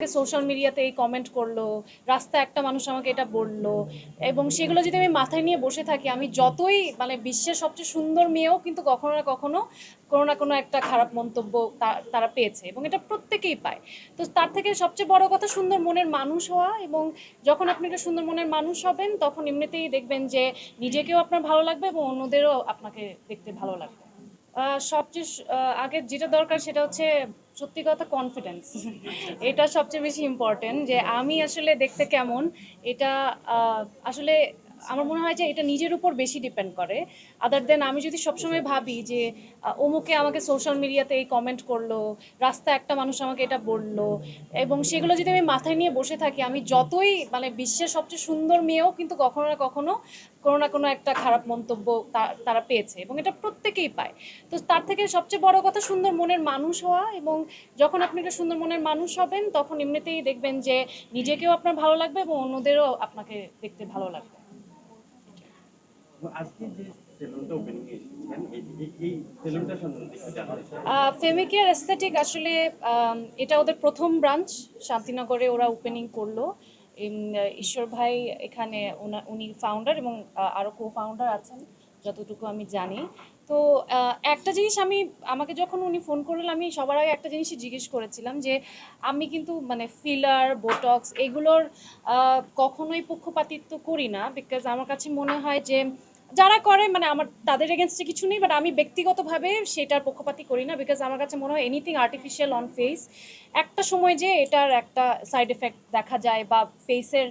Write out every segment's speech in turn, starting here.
Social মিডিয়াতে এই comment করল রাস্তা একটা মানুষ আমাকে এটা বলল এবং সেগুলো যদি আমি মাথায় নিয়ে বসে থাকি, আমি যতই মানে বিশ্বের সবচেয়ে সুন্দর মেয়েও কিন্তু কখনো না কখনো কোনো না কোনো একটা খারাপ মন্তব্য তারা পেয়েছে এবং এটা প্রত্যেকেই পায়। তো তার থেকে সবচেয়ে বড় কথা সুন্দর মনের মানুষ হওয়া এবং যখন আপনি একটা সুন্দর মনের মানুষ হবেন, তখন এমনিতেই দেখবেন যে নিজেকেও আপনার ভালো লাগবে এবং অন্যদেরও আপনাকে দেখতে ভালো লাগবে। সবচেয়ে আগে যেটা দরকার সেটা হচ্ছে সত্যি কথা কনফিডেন্স এটা সবচেয়ে বেশি ইম্পর্টেন্ট যে আমি আসলে দেখতে কেমন এটা আসলে আমার মনে হয় যে এটা নিজের উপর বেশি ডিপেন্ড করে। আদার দেন আমি যদি সবসময় ভাবি যে অমুকে আমাকে সোশ্যাল মিডিয়াতে এই কমেন্ট করল রাস্তা একটা মানুষ আমাকে এটা বলল এবং সেগুলো যদি আমি মাথায় নিয়ে বসে থাকি আমি যতই মানে বিশ্বের সবচেয়ে সুন্দর মেয়েও কিন্তু কখনো না কখনো কোনো না কোনো একটা খারাপ মন্তব্য তা- তারা পেয়েছে এবং এটা প্রত্যেকেই পায়। তো তার থেকে সবচেয়ে বড় কথা সুন্দর মনের মানুষ হওয়া এবং যখন আপনি একটা সুন্দর মনের মানুষ হবেন তখন এমনিতেই দেখবেন যে নিজেকেও আপনার ভালো লাগবে এবং অন্যদেরও আপনাকে দেখতে ভালো লাগবে আজকে যে সেলুনটা ওপেনিং এসেছেন এই- এই- এই সেলুনটা সম্বন্ধে একটু জানতে চাই ফেমিকেয়ার অ্যাস্থেটিক আসলে এটা ওদের প্রথম ব্রাঞ্চ শান্তিনগরে ওরা ওপেনিং করল। ঈশ্বর ভাই এখানে উনি ফাউন্ডার এবং আরও কো ফাউন্ডার আছেন। যতটুকু আমি জানি। তো একটা জিনিস আমি, আমাকে যখন উনি ফোন করলেন, আমি সবার আগে একটা জিনিসই জিজ্ঞেস করেছিলাম যে, আমি কিন্তু মানে ফিলার বোটক্স এগুলোর কখনোই পক্ষপাতিত্ব করি না বিকজ আমার কাছে মনে হয় যে, যারা করে মানে আমার, তাদের এগেনস্টে কিছু নেই বাট আমি ব্যক্তিগতভাবে সেটার পক্ষপাতি করি না বিকজ আমার কাছে মনে হয় এনিথিং আর্টিফিশিয়াল অন ফেস একটা সময় যে এটার একটা সাইড এফেক্ট দেখা যায় বা ফেসের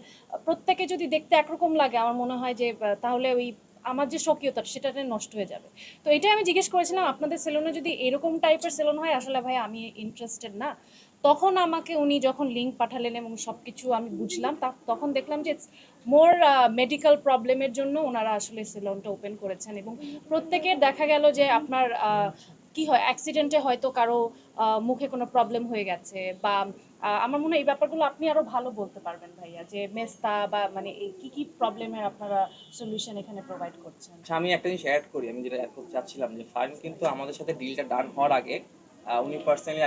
প্রত্যেকে যদি দেখতে একরকম লাগে, আমার মনে হয় যে তাহলে ওই আমার যে স্বকীয়তা সেটা নষ্ট হয়ে যাবে। তো এটাই আমি জিজ্ঞেস করেছিলাম, আপনাদের সেলুনে যদি এরকম টাইপের সেলুন হয়, আসলে ভাই আমি ইন্টারেস্টেড না। তখন আমাকে উনি যখন লিঙ্ক পাঠালেন এবং সব কিছু আমি বুঝলাম, তা- তখন দেখলাম যে মোর মেডিকেল প্রবলেমের জন্য ওনারা আসলে সেলুনটা ওপেন করেছেন এবং প্রত্যেকের দেখা গেল যে আপনার কি হয় অ্যাক্সিডেন্টে হয়তো কারও মুখে কোনো প্রবলেম হয়ে গেছে বা আমার মনে হয় এই ব্যাপারগুলো আপনি আরও ভালো বলতে পারবেন ভাইয়া যে মেস্তা বা মানে এই কি কি প্রবলেমের আপনারা সলিউশন এখানে প্রোভাইড করছেন? আচ্ছা আমি একটা জিনিস অ্যাড করি, আমি যেটা অ্যাড করতে চাচ্ছিলাম যে ফাইন কিন্তু আমাদের সাথে ডিলটা ডান হওয়ার আগে উনি পার্সোনালি